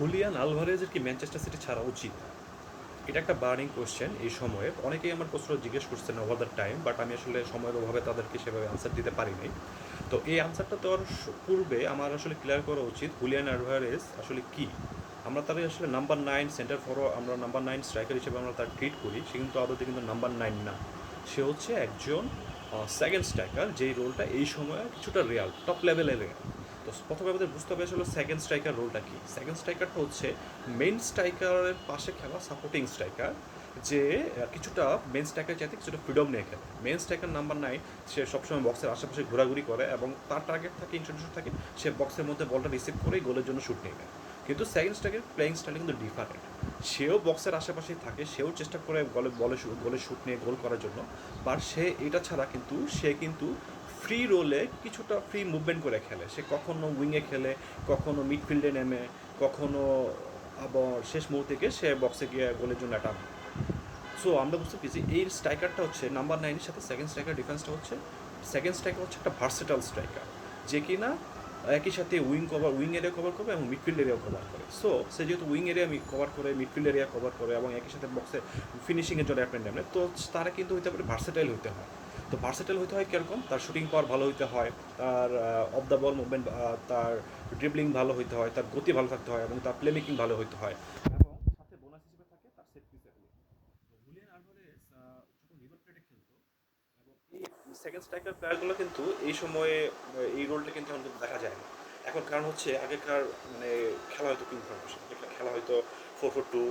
Julian আলভারেজের কি Manchester city ছাড়া উচিত? এটা একটা বার্নিং কোয়েশ্চেন এই সময়ে। অনেকেই আমার প্রশ্ন জিজ্ঞেস করছেন ওভার দ্য টাইম বাট আমি আসলে সময়ের অভাবে তাদেরকে সেভাবে আনসার দিতে পারিনি। তো এই আনসারটা দেওয়ার পূর্বে আমার আসলে ক্লিয়ার করা উচিত হুলিয়ান আলভারেজ আসলে কি? আমরা তার আসলে নাম্বার নাইন সেন্টার ফর আমরা নাম্বার নাইন স্ট্রাইকার হিসেবে আমরা তার ট্রিট করি। সে কিন্তু আদতে কিন্তু নাম্বার নাইন না। সে হচ্ছে একজন সেকেন্ড স্ট্রাইকার যেই রোলটা এই সময়ে কিছুটা রিয়াল টপ লেভেলের রিয়াল তো প্রথমে আমাদের বুঝতে হবে আসলে সেকেন্ড স্ট্রাইকার রোলটা কি। সেকেন্ড স্ট্রাইকারটা হচ্ছে মেন স্ট্রাইকারের পাশে খেলা সাপোর্টিং স্ট্রাইকার যে কিছুটা মেন স্ট্রাইকার চাইতে কিছুটা ফ্রিডম নিয়ে খেলে। মেন স্ট্রাইকার নাম্বার নাই সে সবসময় বক্সের আশেপাশে ঘোরাঘুরি করে এবং তার টার্গেট থাকে ইন্টারনেশন থাকে, সে বক্সের মধ্যে বলটা রিসিভ করেই গোলের জন্য শ্যুট নিয়ে নেয়। কিন্তু সেকেন্ড স্ট্রাইকের প্লেয়িং স্টাইল কিন্তু ডিফারেন্ট সেও বক্সের আশেপাশেই থাকে, সেও চেষ্টা করে বলে বলে গোলে শুট নিয়ে গোল করার জন্য বাট সে এটা ছাড়া কিন্তু, সে কিন্তু ফ্রি রোলে কিছুটা ফ্রি মুভমেন্ট করে খেলে। সে কখনো উইংয়ে খেলে, কখনো মিডফিল্ডে নেমে, কখনো আবার শেষ মুহূর্তে গিয়ে সে বক্সে গিয়ে গোলের জন্য অ্যাটাক সো আমরা বুঝতে পেরেছি এই স্ট্রাইকারটা হচ্ছে নাম্বার নাইনের সাথে সেকেন্ড স্ট্রাইকার ডিফেন্সটা হচ্ছে। সেকেন্ড স্ট্রাইকার হচ্ছে একটা ভার্সেটাল স্ট্রাইকার যে কিনা একই সাথে wing cover wing area cover করবে এবং মিডফিল্ড এরিয়াও কভার করে। সো সে যেহেতু উইং এরিয়া কভার করে মিডফিল্ড এরিয়া কভার করে এবং একই সাথে বক্সে ফিনিশিংয়ের জন্য অ্যাটেন্ড তো তারা কিন্তু হইতে পারে ভার্সেটাইল হতে হয়। তো ভার্সেটাইল হতে হয় কীরকম? তার শুটিং পাওয়ার ভালো হইতে হয়, তার অফ দ্য বল মুভমেন্ট তার ড্রিবলিং ভালো হইতে হয়, তার গতি ভালো থাকতে হয় এবং তার প্লে মেকিং ভালো হইতে হয়। এবং সাথে বোনাস হিসেবে থাকে তার আলভারেজ যখন লিভার প্লেটে খেলতো সেকেন্ড স্ট্রাইকার প্লেয়ারগুলো কিন্তু এই সময়ে এই রোলটা কিন্তু এখন কিন্তু দেখা যায় না এখন কারণ হচ্ছে, আগেকার মানে খেলা হয়তো কিং ফরমেশন খেলা হয়তো four four two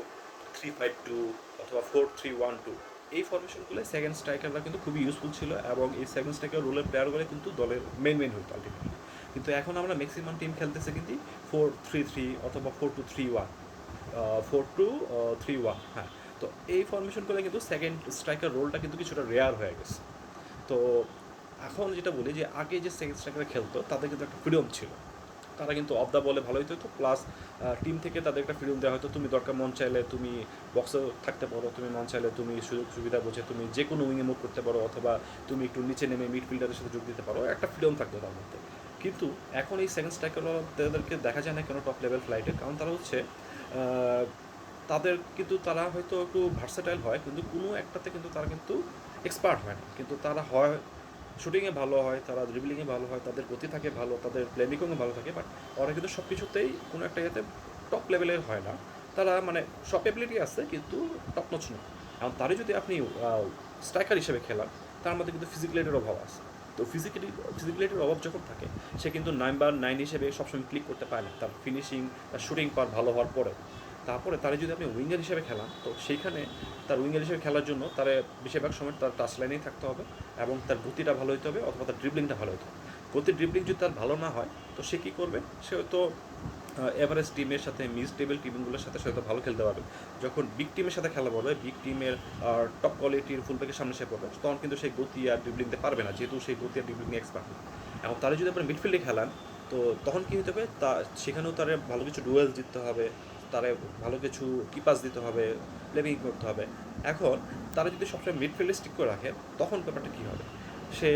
three five two অথবা ফোর থ্রি ওয়ান টু এই ফরমেশনগুলো সেকেন্ড স্ট্রাইকাররা কিন্তু খুবই ইউজফুল ছিল এবং এই সেকেন্ড স্ট্রাইকার রোলের প্লেয়ারগুলো কিন্তু দলের মেন মেন হতো আলটিমেটলি কিন্তু এখন আমরা ম্যাক্সিমাম টিম খেলতেছে কিন্তু ফোর থ্রি থ্রি অথবা four two three one four two three one হ্যাঁ। তো এই ফরমেশনগুলো কিন্তু সেকেন্ড স্ট্রাইকার রোলটা কিন্তু কিছুটা রেয়ার হয়ে গেছে। তো এখন যেটা বলি যে আগে যে সেকেন্ড স্ট্রাইকার খেলতো, তাদের কিন্তু একটা ফ্রিডম ছিল। তারা কিন্তু অফ দ্য বলে ভালোই হতো প্লাস টিম থেকে তাদের একটা ফ্রিডম দেওয়া হয়তো তুমি দরকার মন চাইলে তুমি বক্সে থাকতে পারো, তুমি মন চাইলে তুমি সুযোগ সুবিধা বুঝে তুমি যে কোনো উইংয়ে মুভ করতে পারো অথবা তুমি একটু নিচে নেমে মিডফিল্ডারের সাথে যোগ দিতে পারো, একটা ফ্রিডম থাকতো তার মধ্যে। কিন্তু এখন এই সেকেন্ড স্ট্রাইকার তাদেরকে দেখা যায় না কেন টপ লেভেল ফ্লাইটে কারণ তারা হচ্ছে তাদের কিন্তু তারা হয়তো একটু ভার্সাটাইল হয়, কিন্তু কোনো একটাতে কিন্তু তারা কিন্তু এক্সপার্ট হয় না কিন্তু তারা হয় শুটিংয়ে ভালো হয়, তারা ড্রিবলিংয়ে ভালো হয়, তাদের গতি থাকে ভালো, তাদের প্লেমিংয়ে ভালো থাকে বাট ওরা কিন্তু সব কিছুতেই কোনো একটা ইয়েতে টপ লেভেলের হয় না। তারা মানে সব এবিলিটি আছে, কিন্তু টপ নচ না এখন তারই যদি আপনি স্ট্রাইকার হিসেবে খেলান, তার মধ্যে কিন্তু ফিজিক্যালিটির অভাব আছে। তো ফিজিক্যালি ফিজিক্যালিটির অভাব যখন থাকে, সে কিন্তু নাম্বার নাইন হিসেবে সবসময় ক্লিক করতে পারে না। তার ফিনিশিং তার শুটিং পাওয়ার ভালো হওয়ার পরে তারপরে তারা যদি আপনি উইঙ্গার হিসেবে খেলান, তো সেইখানে তার উইঙ্গার হিসেবে খেলার জন্য তার বেশিরভাগ সময় তার টাচ লাইনেই থাকতে হবে এবং তার গতিটা ভালো হতে হবে অথবা তার ড্রিবলিংটা ভালো হতে হবে। গতির ড্রিবলিং যদি তার ভালো না হয়, তো সে কী করবে? সে হয়তো এভারেজ টিমের সাথে মিস টেবিল টিমগুলোর সাথে সে হয়তো ভালো খেলতে পারবে। যখন বিগ টিমের সাথে খেলা পড়বে বিগ টিমের টপ কোয়ালিটির ফুলব্যাকের সামনে সে পড়বে, তখন কিন্তু সেই গতি আর ড্রিবলিং দিতে পারবে না, যেহেতু সেই গতি আর ড্রিবলিং এক্সপার্ট এখন তারা যদি আপনি মিডফিল্ডে খেলান, তো তখন কী হতে হবে? তা, সেখানেও তার ভালো কিছু ডুয়েলস দিতে হবে তারা ভালো কিছু কিপাস দিতে হবে প্লেমিং করতে হবে। এখন তারা যদি সবসময় মিডফিল্ডে স্টিক করে রাখে, তখন ব্যাপারটা কী হবে? সে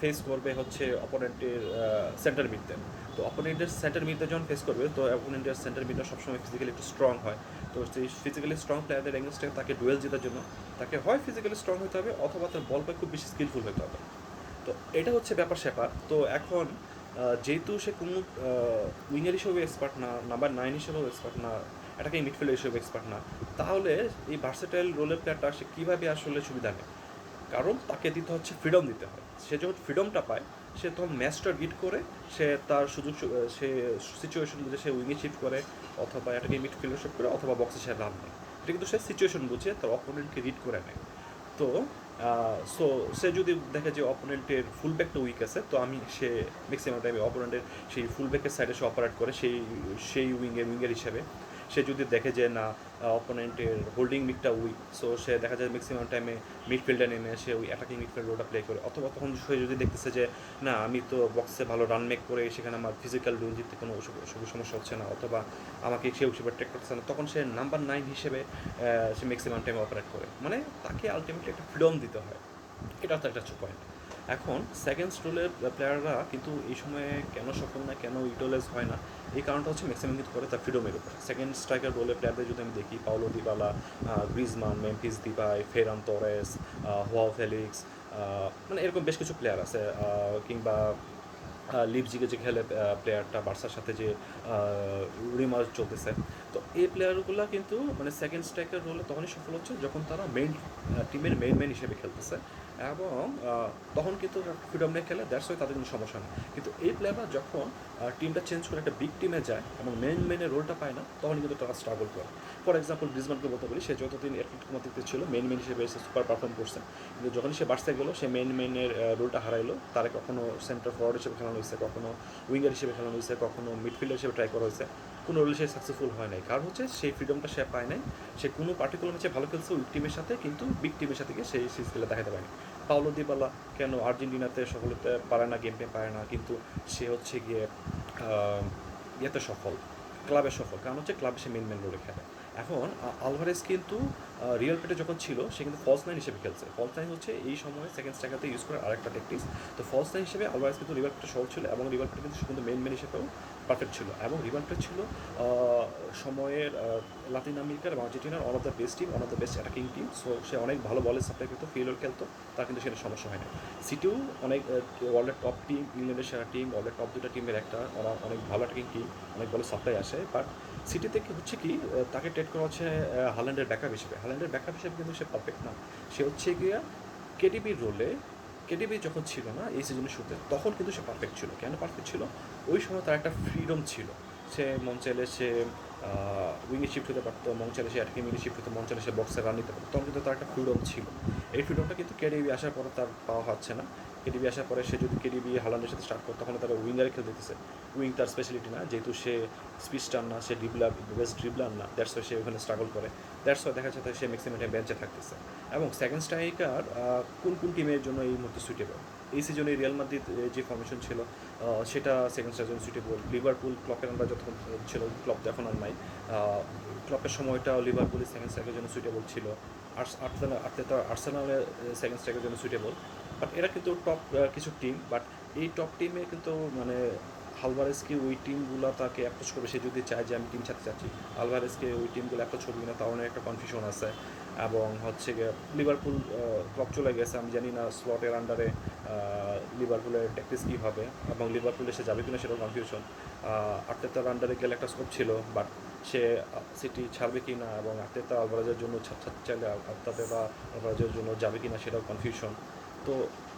ফেস করবে হচ্ছে অপোনেন্টের সেন্টার মিডতে তো। অপোনেন্টের সেন্টার মিডতে যখন ফেস করবে, তো অপোনেন্টের সেন্টার মিডটা সবসময় ফিজিক্যালি একটু স্ট্রং হয়। তো সেই ফিজিক্যালি স্ট্রং প্লেয়ারদের এগেনস্টে তাকে ডুয়েল জেতার জন্য, তাকে হয় ফিজিক্যালি স্ট্রং হতে হবে, অথবা তার বল পায় খুব বেশি স্কিলফুল হতে হবে। তো এটা হচ্ছে ব্যাপার স্যাপার তো এখন যেহেতু সে কোনো উইঙ্গার হিসেবে এক্সপার্ট না নাম্বার নাইন হিসেবেও এক্সপার্ট না এটাকে মিডফিল্ডার হিসেবে এক্সপার্ট না, তাহলে এই ভার্সেটাইল রোলের প্লেয়ারটা সে কীভাবে আসলে সুবিধা নেয়? কারণ তাকে দিতে হচ্ছে ফ্রিডম দিতে হয়। সে যখন ফ্রিডমটা পায়, সে তখন ম্যাচটা রিড করে, সে তার সুযোগ সে সিচুয়েশন বুঝে, সে উইংয়ে শিফট করে, অথবা এটাকে মিডফিল্ডে শিফট করে, অথবা বক্সে সে রান নেয়। এটা কিন্তু সে সিচুয়েশন বুঝে, তার অপোনেন্টকে রিড করে নেয়। তো সো সে যদি দেখে যে অপোনেন্টের ফুলব্যাকটা উইক আছে, তো আমি সে ম্যাক্সিমাম টাইমে অপোনেন্টের সেই ফুল ব্যাকের সাইডে সে অপারেট করে, সেই সেই উইংয়ের উইঙ্গের হিসেবে। সে যদি দেখে যে না অপোনেন্টের হোল্ডিং মিডটা উইক সো সে দেখা যায় ম্যাক্সিমাম টাইমে মিডফিল্ডে নেমে সে ওই অ্যাটাকিং মিডফিল্ড রোলটা প্লে করে। অথবা তখন সে যদি দেখতেছে যে, না, আমি তো বক্সে ভালো রান মেক করে সেখানে আমার ফিজিক্যাল জিততে কোনো অসুখ সমস্যা হচ্ছে না। অথবা আমাকে সে হিসেবে ট্রেক করতেছে না। তখন সে নাম্বার নাইন হিসেবে সে ম্যাক্সিমাম টাইমে অপারেট করে। মানে তাকে আলটিমেটলি একটা ফ্রিডম দিতে হয়। এটা তো একটা পয়েন্ট এখন সেকেন্ড রোলের প্লেয়াররা কিন্তু এই সময়ে কেন সফল না, কেন ইউটিলাইজ হয় না এই কারণটা হচ্ছে ম্যাক্সিমাম কিন্তু করে তার ফ্রিডমের উপর। সেকেন্ড স্ট্রাইকার রোলের প্লেয়ারদের যদি আমি দেখি পাওলো দিবালা গ্রিজমান মেমফিস দিবাই ফেরান তরেস হোয়াও ফেলিক্স মানে এরকম বেশ কিছু প্লেয়ার আছে কিংবা লিপজিকে যে খেলে প্লেয়ারটা বার্সার সাথে যে রিমার্চ চলতেছে। তো এই প্লেয়ারগুলো কিন্তু মানে সেকেন্ড স্ট্রাইকার রোলে তখনই সফল হচ্ছে যখন তারা মেইন টিমের মেইন ম্যান হিসেবে খেলতেছে। এবং তখন কিন্তু ফ্রিডম নিয়ে খেলে দ্যাটস ওয়াই তাদের কোনো সমস্যা নেই। কিন্তু এই প্লেয়াররা যখন টিমটা চেঞ্জ করে একটা বিগ টিমে যায় এবং মেন মেনের রোলটা পায় না তখন কিন্তু তারা স্ট্রাগল করে। ফর এক্সাম্পল গ্রিজমানকে বলতে বলি সে যতদিন অ্যাথলেটিক মাতিতে ছিল মেন মেন হিসেবে এসে সুপার পারফর্ম করছে। কিন্তু যখন সে বার্সে গেলো, সে মেন মেনের রোলটা হারাইলো। তারা কখনো সেন্টার ফরওয়ার্ড হিসেবে খেলানো হয়েছে, কখনো উইঙ্গার হিসেবে খেলানো হয়েছে, কখনো মিডফিল্ডার হিসেবে ট্রাই করা হয়েছে। কোনো রোলে সে সাকসেসফুল হয় নাই। কারণ হচ্ছে সেই ফ্রিডমটা সে পায় নাই। সে কোনো পার্টিকুলার ম্যাচে ভালো খেলছে উইক টিমের সাথে, কিন্তু বিগ টিমের সাথে গিয়ে সেই সিরিজগুলো দেখাতে পারেনি। পাওলো দিবালা, কেন আর্জেন্টিনাতে সফল হতে পারে না গেম পারে না, কিন্তু সে হচ্ছে গিয়ে ইয়েতে সফল ক্লাবে সফল। কারণ হচ্ছে ক্লাবে সে মেন মেন রোলে খেলে। এখন আলভারেজ কিন্তু রিয়েল পেটে যখন ছিল, সে কিন্তু ফলস নাইন হিসেবে খেলছে। ফলস নাইন হচ্ছে এই সময় সেকেন্ড স্ট্রাইকারতে ইউজ করার আরেকটা টেকটিক্স তো ফলস নাইন হিসেবে আলভারেজ কিন্তু রিভার পেটে সহজ ছিল, এবং রিভার পেটে কিন্তু সে কিন্তু মেন মেন হিসেবেও পারফেক্ট ছিল এবং রিভার ছিল সময়ের লাতিন আমেরিকার এবং আর্জেন্টিনার one of the best team one of the best attacking team so সে অনেক ভালো বলে সাপ্লাই করতো ফিল্ডার খেলতো, তার কিন্তু সেটা সমস্যা হয় না সিটিও অনেক ওয়ার্ল্ডের টপ টিম ইংল্যান্ডের সেরা টিম ওয়ার্ল্ডের টপ দুটা টিমের একটা, ওরা অনেক ভালো অ্যাটাকিং টিম অনেক ভালো সাপ্লাই আসে। বাট সিটিতে কি হচ্ছে কি তাকে ট্রেড করা হচ্ছে হাল্যান্ডের ব্যাকআপ হিসেবে। হাল্যান্ডের ব্যাকআপ হিসেবে কিন্তু সে পারফেক্ট না। সে হচ্ছে গিয়া কেডিবির রোলে কেডিবি যখন ছিল না, এই সিজনের শুরুতে, তখন কিন্তু সে পারফেক্ট ছিল। কেন পারফেক্ট ছিল? ওই সময় তার একটা ফ্রিডম ছিল। সে মন চাইলে সে উইংয়ে শিফট হতে পারতো চাইলে সে অ্যাটাকিং উইংয়ে শিফট হতো চাইলে সে বক্সে রান নিতে পারতো। তখন কিন্তু তার একটা ফ্রিডম ছিল। এই ফ্রিডমটা কিন্তু কেডিবি আসার পরে তার পাওয়া হচ্ছে না। কেডিবি আসার পরে সে যদি কেডিবি হালান্ডের সাথে স্টার্ট করতো তখন তারা উইঙ্গারে খেলতে দিতেছে। উইং তার স্পেশালিটি না, যেহেতু সে স্পিড স্টার না, সে ড্রিবলার বেস্ট ড্রিবলার না দ্যাটস ওয়াই সে ওখানে স্ট্রাগল করে। দ্যাটস ওয়াই দেখা যাচ্ছে সে ম্যাক্সিমাম বেঞ্চে থাকতেছে। এবং সেকেন্ড স্ট্রাইকার কোন কোন টিমের জন্য এই মুহূর্তে সুইটেবল এই সিজনে রিয়াল মাদ্রিদ যে ফর্মেশন ছিল সেটা সেকেন্ড স্টার জন্য সুইটেবল লিভারপুল ক্লকের আমরা যখন ছিল ক্লপ এখন আর নাই। ক্লপের সময়টা লিভারপুল সেকেন্ড স্ট্রাইকের জন্য সুইটেবল ছিল। আর্সেনাল আর্সেনালের সেকেন্ড স্ট্রাইকের জন্য সুইটেবল বাট এরা কিন্তু টপ কিছু টিম বাট এই টপ টিমে কিন্তু মানে আলভারেজকে ওই টিমগুলো তাকে অ্যাপ্রোচ করবে। সে যদি চায় যে আমি টিম ছাড়তে চাচ্ছি আলভারেজকে ওই টিমগুলো অ্যাপ্রোচ করবে না তাও অনেক একটা কনফিউশন আছে। এবং হচ্ছে গিয়ে লিভারপুল ক্লব চলে গেছে। আমি জানি না স্লটের আন্ডারে লিভারপুলের ট্যাকটিস কী হবে এবং লিভারপুলে সে যাবে কিনা সেটাও কনফিউশন আর্তেতার আন্ডারে গেলে একটা স্কোপ ছিল বাট সে সিটি ছাড়বে কি না এবং আর্তেতা আলভারেজের জন্য চাইলে আর্তেতা আলভারেজের জন্য যাবে কি না সেটাও কনফিউশন তো,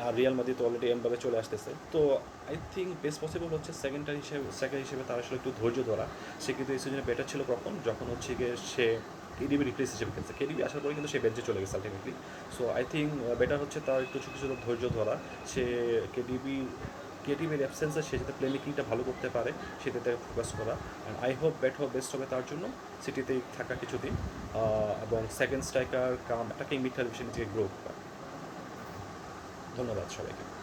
আর রিয়াল মাদ্রিদ তো অলরেডি এমভাবে চলে আসতেছে। তো আই থিঙ্ক বেস্ট পসিবল হচ্ছে সেকেন্ডারি হিসেবে সেকেন্ড হিসেবে তার আসলে একটু ধৈর্য ধরা। সে কিন্তু এই সিজনে বেটার ছিল কখন? যখন হচ্ছে গিয়ে সে কেডিবি রিপ্লেস হিসেবে খেলছে। কেডিবি আসার পরে কিন্তু সে বেঞ্চে চলে গেছে ultimately so I think better হচ্ছে তার একটু ছোটো ছোটো ধৈর্য ধরা। সে কেডিবি কেটিভির অ্যাবসেন্সে সে যাতে প্লে মেকিংটা ভালো করতে পারে সেটাতে ফোকাস করা। And I hope but hope best হবে তার জন্য সিটিতেই থাকা কিছুদিন আহ, এবং second striker cum attacking midfield বিষয়ে নিজেকে গ্রো করা। ধন্যবাদ সবাইকে।